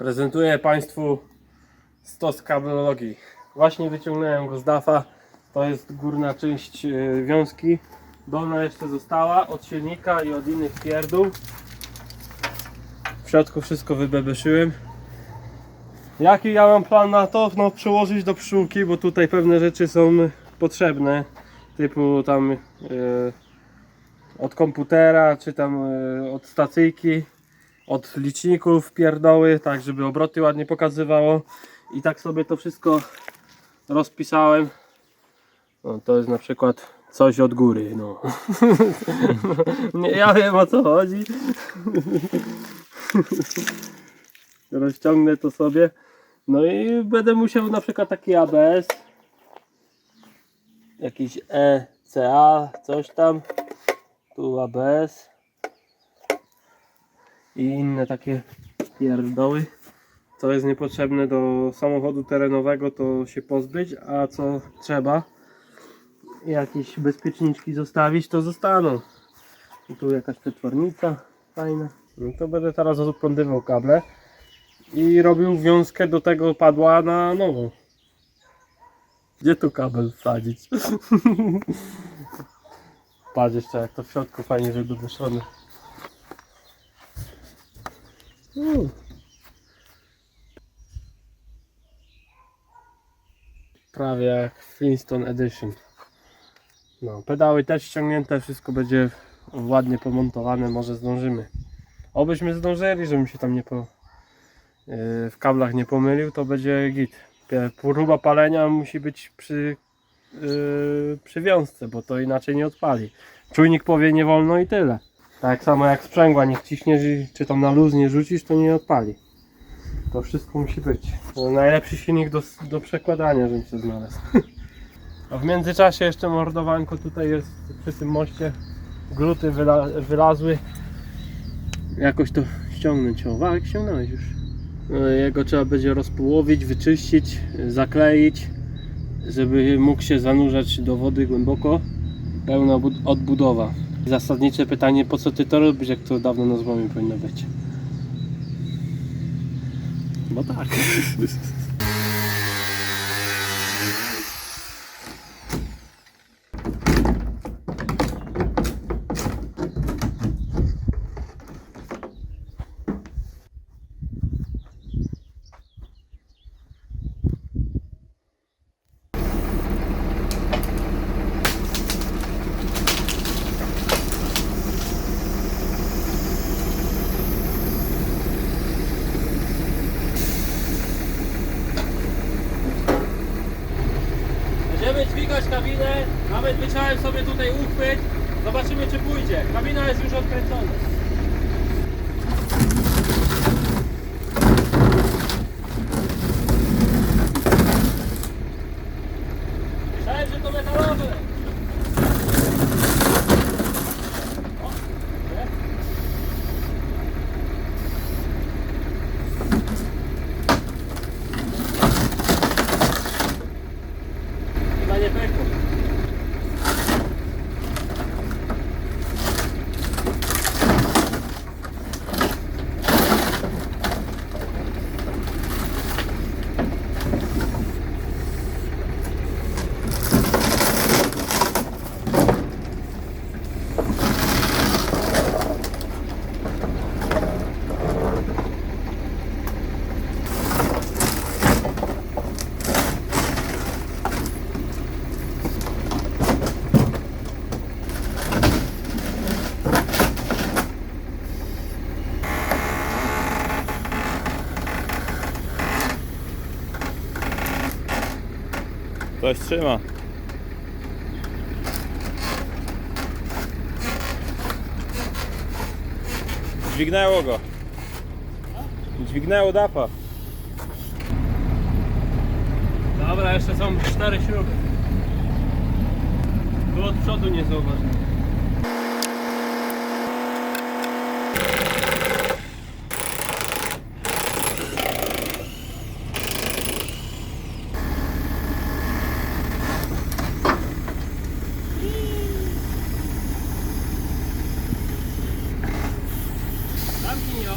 Prezentuję Państwu stos kabelologii. Właśnie wyciągnąłem go z DAFA. To jest górna część e, wiązki. Dolna jeszcze została od silnika i od innych pierdół. W środku wszystko wybebeszyłem. Jaki ja mam plan na to? No przełożyć do pszczółki, bo tutaj pewne rzeczy są potrzebne. Typu tam e, od komputera, czy tam e, od stacyjki, od liczników pierdoły, tak żeby obroty ładnie pokazywało. I tak sobie to wszystko rozpisałem. No, to jest na przykład coś od góry. No. Ja wiem o co chodzi. Rozciągnę to sobie. No i będę musiał na przykład taki ABS. Jakiś ECA, coś tam. Tu ABS. I inne takie pierdoły. Co jest niepotrzebne do samochodu terenowego, to się pozbyć, a co trzeba, jakieś bezpieczniczki zostawić, to zostaną. I tu jakaś przetwornica fajna. No to będę teraz rozprądywał kable i robił wiązkę do tego padła na nową. Gdzie tu kabel wsadzić? Patrz jeszcze jak to w środku fajnie wybudowane. Prawie jak Flintstone Edition. No, pedały też ściągnięte, wszystko będzie ładnie pomontowane, może zdążymy. Obyśmy zdążyli, żebym się tam nie po, yy, w kablach nie pomylił, to będzie git. Próba palenia musi być przy, yy, przy wiązce, bo to inaczej nie odpali. Czujnik powie nie wolno i tyle. Tak samo jak sprzęgła, nie wciśniesz czy tam na luz nie rzucisz, to nie odpali. To wszystko musi być. Najlepszy silnik do, do przekładania, żebym się znalazł. A w międzyczasie jeszcze mordowanko tutaj jest przy tym moście. Gluty wyla, wylazły. Jakoś to ściągnąć. O, Wałek ściągnąłeś już. No, Jego trzeba będzie rozpołowić, wyczyścić, zakleić, żeby mógł się zanurzać do wody głęboko. Pełna bud- odbudowa. Zasadnicze pytanie, po co ty to robisz, jak to dawno na złomie powinno być? Bo tak. Będziemy dźwigać kabinę, nawet wyciąłem sobie tutaj uchwyt. Zobaczymy czy pójdzie. Kabina jest już odkręcona. Myślałem, że to metalowe. O, nie? Chyba nie pękło. Coś trzyma. Dźwignęło go. Dźwignęło dapa. Dobra, jeszcze są cztery śruby. Tu od przodu nie zauważyłem. Zamknij ją.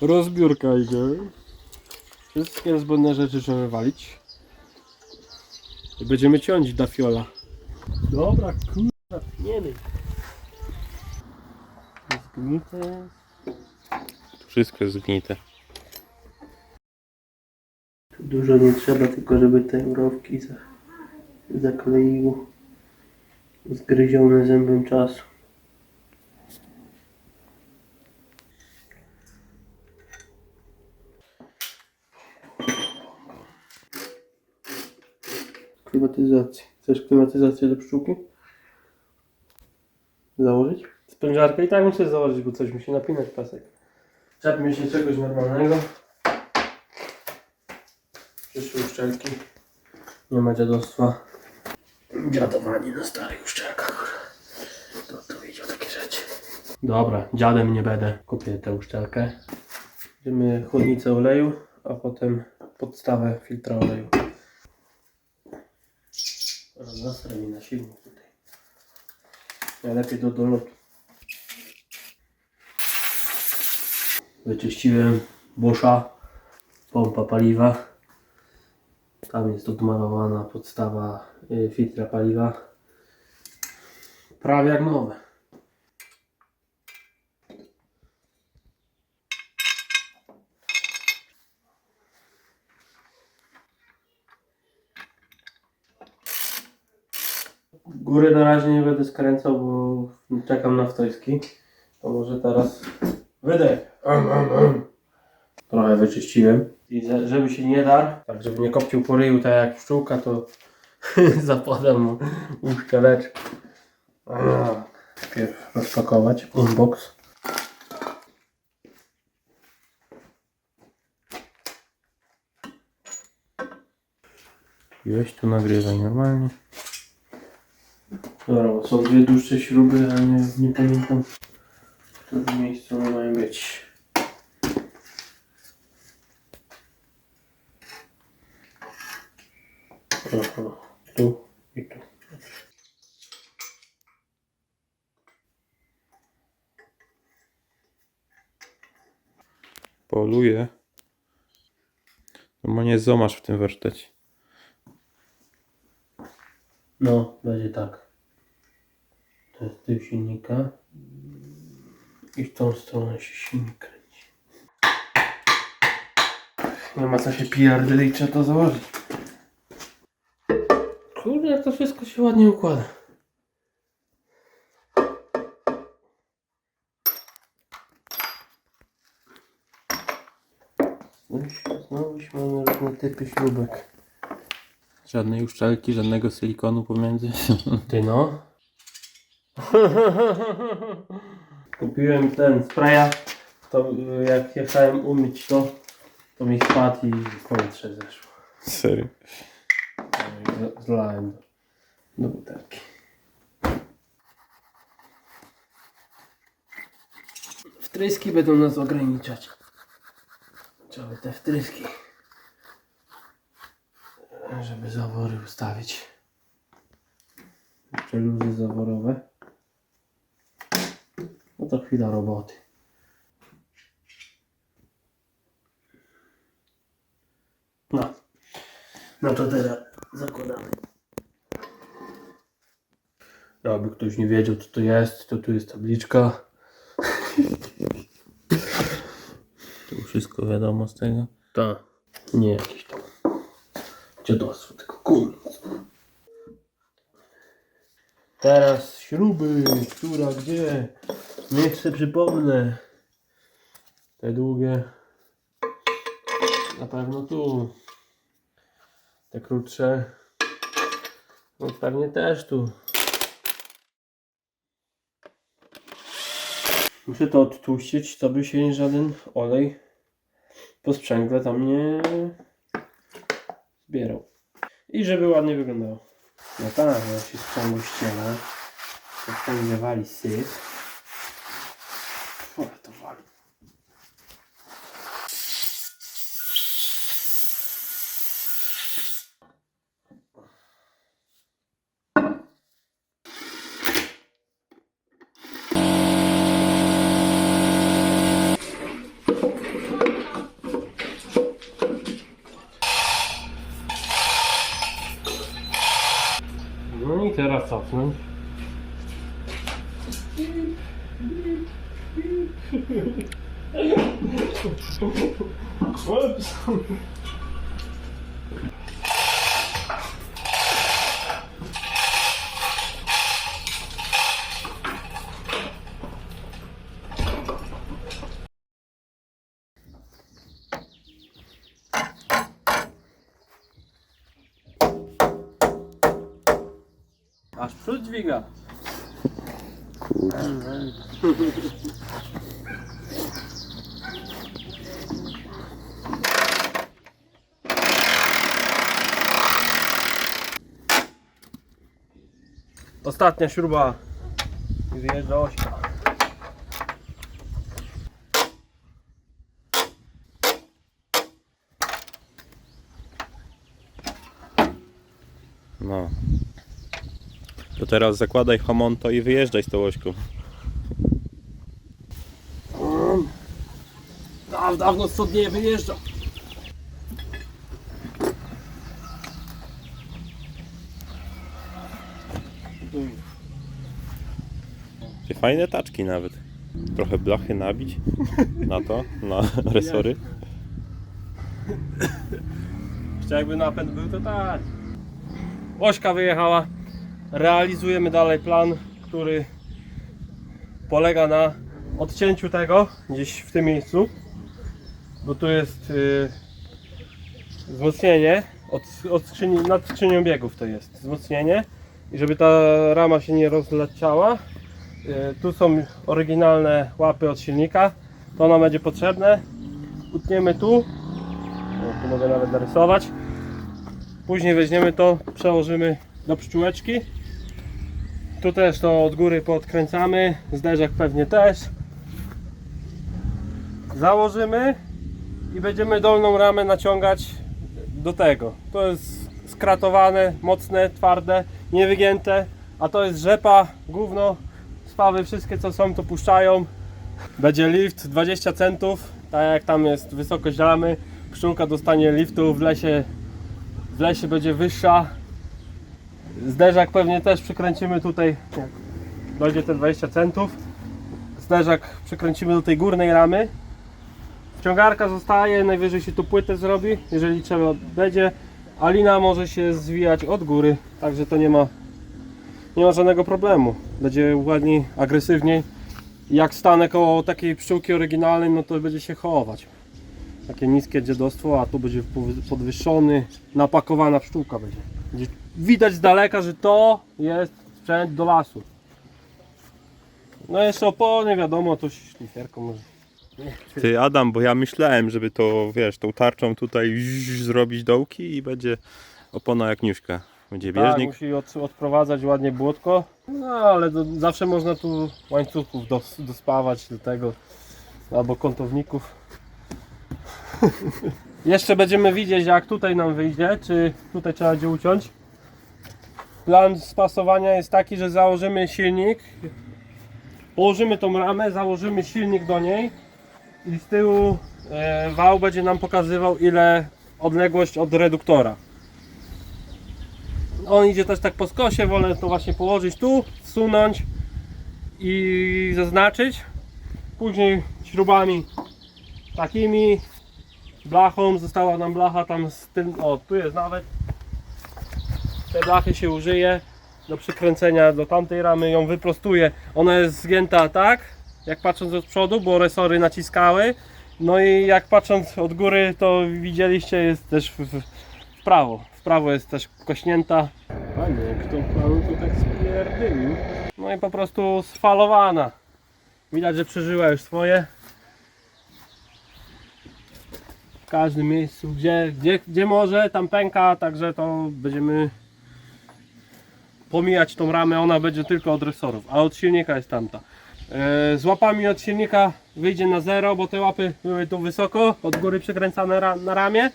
Rozbiórka idzie. Wszystkie niezbędne rzeczy trzeba wywalić. I będziemy ciąć da fiola. Dobra, kurwa, pniemy. Zgnite. Wszystko jest zgnite. Dużo nie trzeba, tylko żeby te mrówki za, zakleiło. Zgryzione zębem czasu. Klimatyzacja. Chcesz klimatyzację do pszczółki? Założyć? Sprężarkę i tak muszę założyć, bo coś musi napinać pasek. Czepmy się czegoś normalnego. Przyszły uszczelki. Nie ma dziadostwa. Dziadowanie na starych uszczelkach. To tu widział takie rzeczy. Dobra, dziadem nie będę. Kupię tę uszczelkę. Będziemy chłodnicę oleju, a potem podstawę filtra oleju. Roznastrę mi na silnik tutaj. Najlepiej do dolotu. Wyczyściłem busza, pompa paliwa. Tam jest odmalowana podstawa y, filtra paliwa. Prawie jak nowe. Góry na razie nie będę skręcał, bo czekam na wtojski. To może teraz wydech. Am, am, am. Trochę wyczyściłem. I za- żeby się nie darł, tak żeby nie kopcił po ryju tak jak pszczółka, to zapadam mu. A, Najpierw rozpakować unbox. Weź tu nagrywaj normalnie. Dobra, bo są dwie dłuższe śruby, ale nie, nie pamiętam w którym miejscu one mają być. Aha, tu i tu. Poluje. No bo nie zomasz w tym warsztacie. No, będzie tak. To jest tył silnika. I w tą stronę się silnik kręci. Nie ma co się pierdolić, trzeba to założyć. Kurde, jak to wszystko się ładnie układa. Znowu, znowu mamy różne typy śrubek. Żadnej uszczelki, żadnego silikonu pomiędzy. Ty no. Kupiłem ten spraya, to y, jak jechałem umyć to, to mi spadł i powietrze zeszło. Serio. No i Zlałem do, do butelki. Wtryski będą nas ograniczać. Trzeba te wtryski, żeby zawory ustawić. Przeluzy zaworowe. No to chwila roboty. No. No to teraz zakładamy. No, aby ktoś nie wiedział co to jest, to tu jest tabliczka. Tu wszystko wiadomo z tego. Ta. Nie jakieś tam dziadostwo, tylko koniec. Teraz śruby, która gdzie? Niech sobie przypomnę. Te długie. Na pewno tu. Te krótsze. No pewnie też tu. Muszę to odtłuścić, to by się żaden olej po sprzęgle tam nie zbierał. I żeby ładnie wyglądało. No tak, jak się sprzęgło ściela, to sprzęgle wali syp. O, to wali. cofnąć. Aż przód dźwiga. Ostatnia śruba i wyjeżdża ośka. No. To teraz zakładaj hamonto i wyjeżdżaj z tą ośką. Daw, dawno stąd nie wyjeżdżał. Ty fajne taczki nawet. Trochę blachy nabić na to, na resory. Jeszcze jakby napęd był, to tak. Ośka wyjechała. Realizujemy dalej plan, który polega na odcięciu tego gdzieś w tym miejscu. Bo tu jest y, wzmocnienie od, od skrzyni, nad skrzynią biegów to jest wzmocnienie. I żeby ta rama się nie rozleciała y, tu są oryginalne łapy od silnika. To nam będzie potrzebne. Utniemy tu. Tu mogę nawet narysować. Później weźmiemy to przełożymy do pszczółeczki tu też to od góry podkręcamy zderzak pewnie też założymy i będziemy dolną ramę naciągać do tego. To jest skratowane, mocne, twarde, niewygięte, a to jest rzepa, gówno, spawy, wszystkie co są to puszczają. Będzie lift 20 centów, tak jak tam jest wysokość ramy, pszczółka dostanie liftu w lesie, w lesie będzie wyższa. Zderzak pewnie też przykręcimy tutaj, dojdzie te 20 centów. Zderzak przykręcimy do tej górnej ramy, Ciągarka zostaje, najwyżej się tu płytę zrobi, jeżeli trzeba będzie, a lina może się zwijać od góry, także to nie ma, nie ma żadnego problemu. Będzie ładniej, agresywniej. Jak stanę koło takiej pszczółki oryginalnej, no to będzie się chować. Takie niskie dziadostwo, a tu będzie podwyższony, napakowana pszczółka będzie. Widać z daleka, że to jest sprzęt do lasu. No jeszcze opony, wiadomo, to szlifierką może. Ty Adam, bo ja myślałem, żeby to, wiesz, tą tarczą tutaj zrobić dołki i będzie opona jak niuśka. Będzie Tak, bieżnik. musi od, odprowadzać ładnie błotko. No ale to, zawsze można tu łańcuchów dos, dospawać do tego. Albo kątowników. Jeszcze będziemy widzieć jak tutaj nam wyjdzie, czy tutaj trzeba będzie uciąć. Plan spasowania jest taki, że założymy silnik. Położymy tą ramę, założymy silnik do niej i z tyłu e, wał będzie nam pokazywał ile odległość od reduktora. On idzie też tak po skosie, wolę to właśnie położyć tu, wsunąć i zaznaczyć. Później śrubami takimi, blachą, została nam blacha tam z tym, o tu jest nawet. Te blachy się użyje do przykręcenia do tamtej ramy, ją wyprostuję. Ona jest zgięta tak, jak patrząc od przodu, bo resory naciskały. No i jak patrząc od góry, to widzieliście, jest też w, w, w prawo. W prawo jest też kośnięta. Panie, kto panu tu tak spierdylił? No i po prostu sfalowana. Widać, że przeżyła już swoje. W każdym miejscu, gdzie, gdzie, gdzie może, tam pęka, także to będziemy pomijać tą ramę, ona będzie tylko od resorów, a od silnika jest tamta. E, Z łapami od silnika wyjdzie na zero, bo te łapy były tu wysoko, od góry przykręcane ra- na ramię,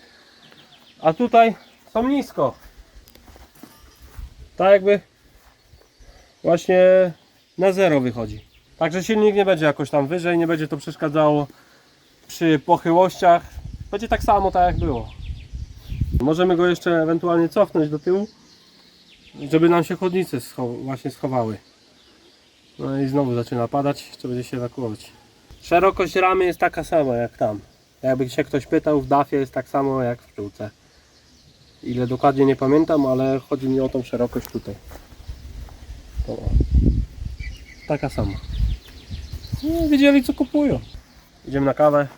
a tutaj są nisko. Tak jakby właśnie na zero wychodzi. Także silnik nie będzie jakoś tam wyżej, nie będzie to przeszkadzało przy pochyłościach. Będzie tak samo tak jak było. Możemy go jeszcze ewentualnie cofnąć do tyłu. żeby nam się chodnice scho- właśnie schowały. No i znowu zaczyna padać, to będzie się ewakuować. Szerokość ramy jest taka sama jak tam. Jakby się ktoś pytał, w dafie jest tak samo jak w pszczółce. Ile dokładnie nie pamiętam, ale chodzi mi o tą szerokość tutaj. To. Taka sama. No, wiedzieli co kupują. Idziemy na kawę.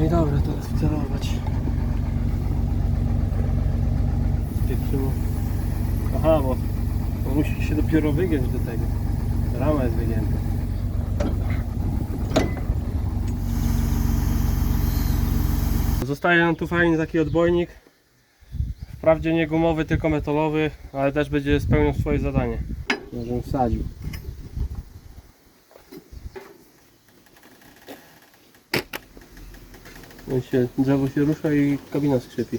No i dobra, teraz wcelować. Spieprzyło. Aha, bo, bo musi się dopiero wygiąć do tego. Rama jest wygięta. Zostaje nam tu fajnie taki odbojnik. Wprawdzie nie gumowy, tylko metalowy, ale też będzie spełniał swoje zadanie. Może wsadził. Się, drzewo się rusza i kabina skrzypi.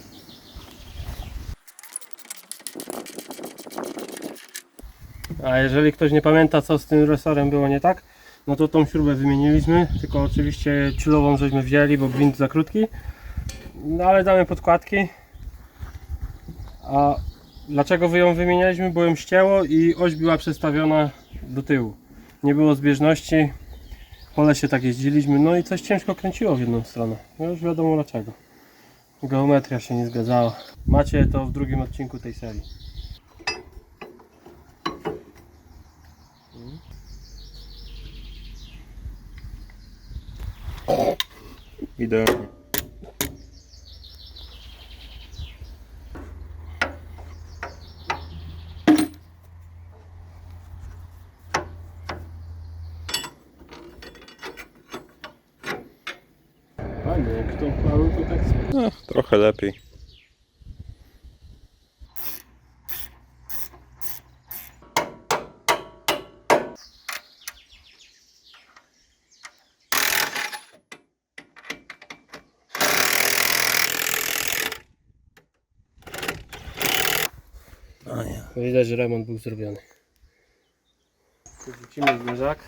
A jeżeli ktoś nie pamięta co z tym resorem było nie tak, no to tą śrubę wymieniliśmy, tylko oczywiście ciulową żeśmy wzięli, bo gwint za krótki. No ale damy podkładki. A dlaczego ją wymienialiśmy? Bo ją ścięło i oś była przestawiona do tyłu. Nie było zbieżności, po lesie tak jeździliśmy, no i coś ciężko kręciło w jedną stronę. No już wiadomo dlaczego. Geometria się nie zgadzała. Macie to w drugim odcinku tej serii. Idealnie. Fajnie, jak to panu to tak No, trochę lepiej. A nie. Widać, że remont był zrobiony. Wrzucimy zderzak,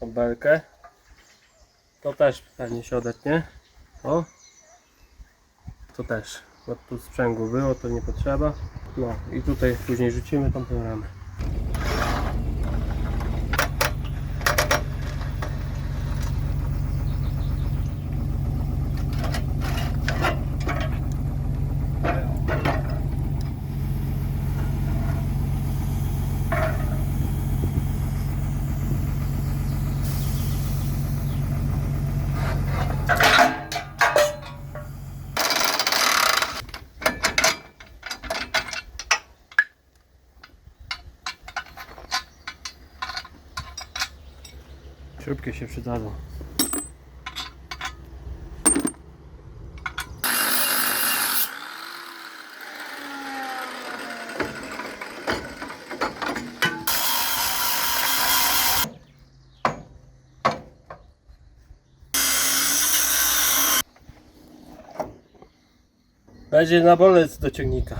obelkę. To też pewnie się odetnie. O. To też. Bo tu sprzęgło było, to nie potrzeba. No i tutaj później rzucimy tamtą ramę. Będzie na bolec do ciągnika.